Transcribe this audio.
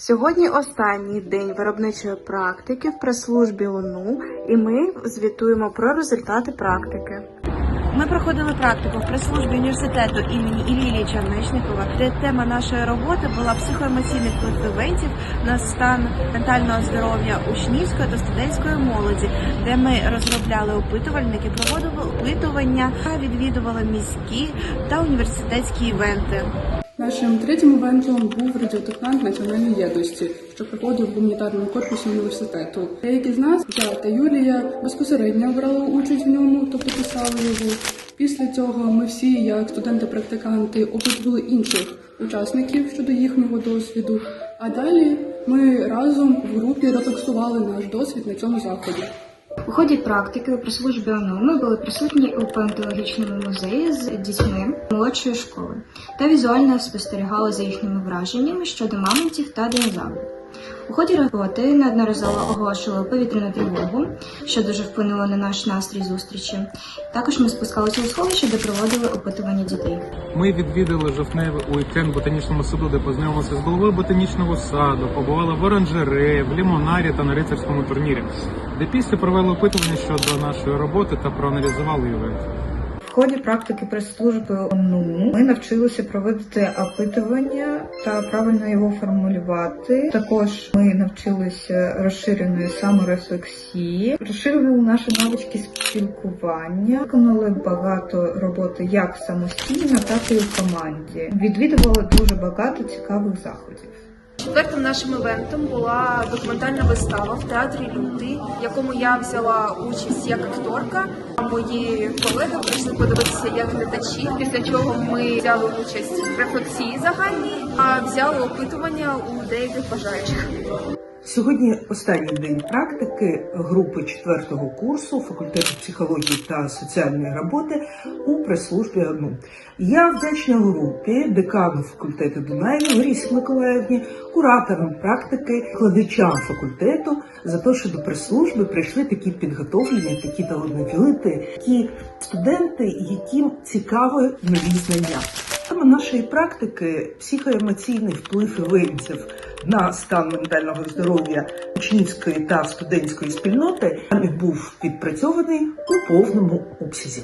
Сьогодні останній день виробничої практики в прес-службі ОНУ, і ми звітуємо про результати практики. Ми проходили практику в прес-службі університету імені Іллі Ілліча де тема нашої роботи була психоемоційний вплив івентів на стан ментального здоров'я учнівської та студентської молоді, де ми розробляли опитувальники, проводили опитування, відвідували міські та університетські івенти. Нашим третім івентом був радіотехнант національної єдності, що проходив в гуманітарному корпусі університету. Деякі з нас, я та Юлія, безпосередньо брали участь в ньому, тобто писали його. Після цього ми всі, як студенти-практиканти, опитували інших учасників щодо їхнього досвіду. А далі ми разом в групі рефлексували наш досвід на цьому заході. У ході практики у прослужбі ОНУ ми були присутні у палеонтологічному музеї з дітьми молодшої школи та візуально спостерігали за їхніми враженнями щодо мамонтів та динозаврів. У ході роботи неодноразово оголошували повітряну тривогу, що дуже вплинуло на наш настрій зустрічі. Також ми спускалися у сховище, де проводили опитування дітей. Ми відвідали жовтневий уікенд в ботанічному саду, де познайомилися з головою ботанічного саду, побували в оранжереї, в лімонарі та на рицарському турнірі, де після провели опитування щодо нашої роботи та проаналізували івент. Ході практики прес-служби ОНУ ми навчилися проводити опитування та правильно його формулювати. Також ми навчилися розширеної саморефлексії, розширили наші навички спілкування, виконали багато роботи як самостійно, так і у команді. Відвідували дуже багато цікавих заходів. Четвертим нашим івентом була документальна вистава в театрі Лютий, в якому я взяла участь як акторка. Мої колеги прийшли подивитися як глядачі. Після чого ми взяли участь в рефлексії загальній, а взяли опитування у деяких бажаючих. Сьогодні останній день практики групи четвертого курсу факультету психології та соціальної роботи у прес-службі ОНУ. Я вдячна групі, декану факультету Дунаєві Ларісі Миколаївні, кураторам практики, кладачам факультету за те, що до прес-служби прийшли такі підготовлені, такі талановиті, такі студенти, яким цікаві нові знання. Тема нашої практики психоемоційний вплив івентів на стан ментального здоров'я учнівської та студентської спільноти був відпрацьований у повному обсязі.